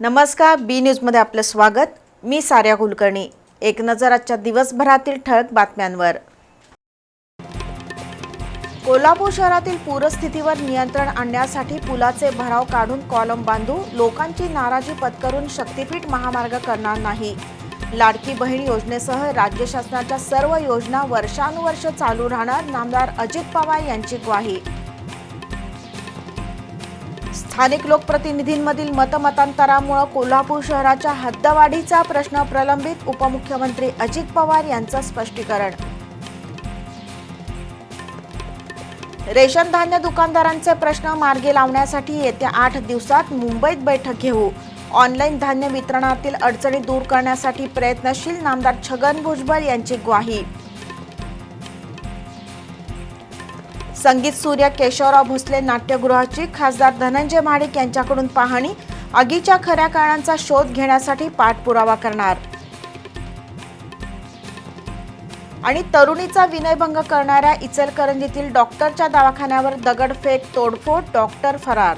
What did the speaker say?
नमस्कार बी न्यूजमध्ये आपलं स्वागत. मी सार्या कुलकर्णी. एक नजर आजच्या दिवसभरातील ठळक बातम्यांवर. कोल्हापूर शहरातील पूरस्थितीवर नियंत्रण आणण्यासाठी पुलाचे भराव काढून कॉलम बांधू लोकांची नाराजी पत्करून शक्तीपीठ महामार्ग करणार नाही. लाडकी बहीण योजनेसह राज्य शासनाच्या सर्व योजना वर्षानुवर्ष चालू राहणार नामदार अजित पवार यांची ग्वाही. स्थानिक लोकप्रतिनिधींमधील मतमतांतरामुळं कोल्हापूर शहराच्या हद्दवाढीचा प्रश्न प्रलंबित उपमुख्यमंत्री अजित पवार यांचं स्पष्टीकरण. रेशन धान्य दुकानदारांचे प्रश्न मार्गी लावण्यासाठी येत्या आठ दिवसात मुंबईत बैठक घेऊ. ऑनलाईन धान्य वितरणातील अडचणी दूर करण्यासाठी प्रयत्नशील नामदार छगन भुजबळ यांची ग्वाही. संगीत सूर्य केशवराव भोसले नाट्यगृहाची खासदार धनंजय महाडिक यांच्याकडून पाहणी आगीच्या खऱ्या कारणांचा शोध घेण्यासाठी पाठपुरावा करणार. आणि तरुणीचा विनयभंग करणाऱ्या इचलकरंजीतील डॉक्टरच्या दवाखान्यावर दगडफेक तोडफोड डॉक्टर फरार